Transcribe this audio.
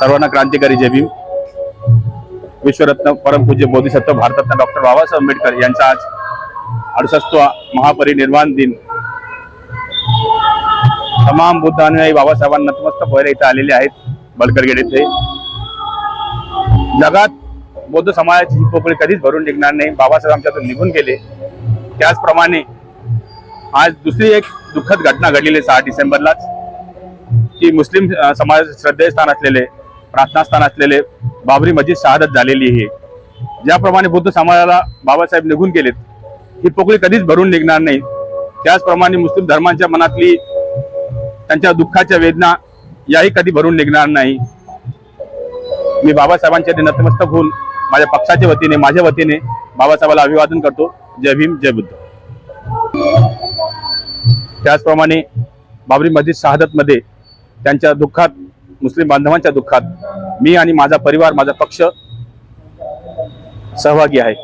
सर्वांना क्रांतिकारी जय भीम. विश्वरत्न परमपूज्य बोधिसत्व भारतरत्न डॉक्टर बाबासाहेब आंबेडकर यांचा आज अडुसष्टवा महापरिनिर्वाण दिन. तमाम बुद्ध अनुयायी बाबासाहेबांना नतमस्तक व्हायला इथे आलेले आहेत बलकरगेड येथे जगात बौद्ध समाजाची ही पोकळी कधीच भरून निघणार नाही. बाबासाहेब आमच्यातून निघून गेले. त्याचप्रमाणे आज दुसरी एक दुःखद घटना घडलेली सहा डिसेंबरलाच. की मुस्लिम समाजाचे समाज श्रद्धेस्थान असलेले प्रार्थनास्थान असलेले बाबरी मस्जिद शहादत झालेली आहे. ज्याप्रमाणे बुद्ध समाजाला बाबासाहेब निघून गेलेत ही पोकळी कधीच भरून निघणार नाही. त्याचप्रमाणे मुस्लिम धर्मांच्या मनातली त्यांच्या दुःखाच्या वेदना याही कधी भरून निघणार नाही. मी बाबासाहेबांच्या नतमस्तक होऊन माझ्या पक्षाच्या वतीने माझ्या वतीने बाबासाहेबाला अभिवादन करतो. जय भीम जय बुद्ध. त्याचप्रमाणे बाबरी मस्जिद शहादतमध्ये त्यांच्या दुःखात मुस्लिम बांधवांच्या दुःखात मी आणि माझा परिवार माझा पक्ष सहभागी आहे.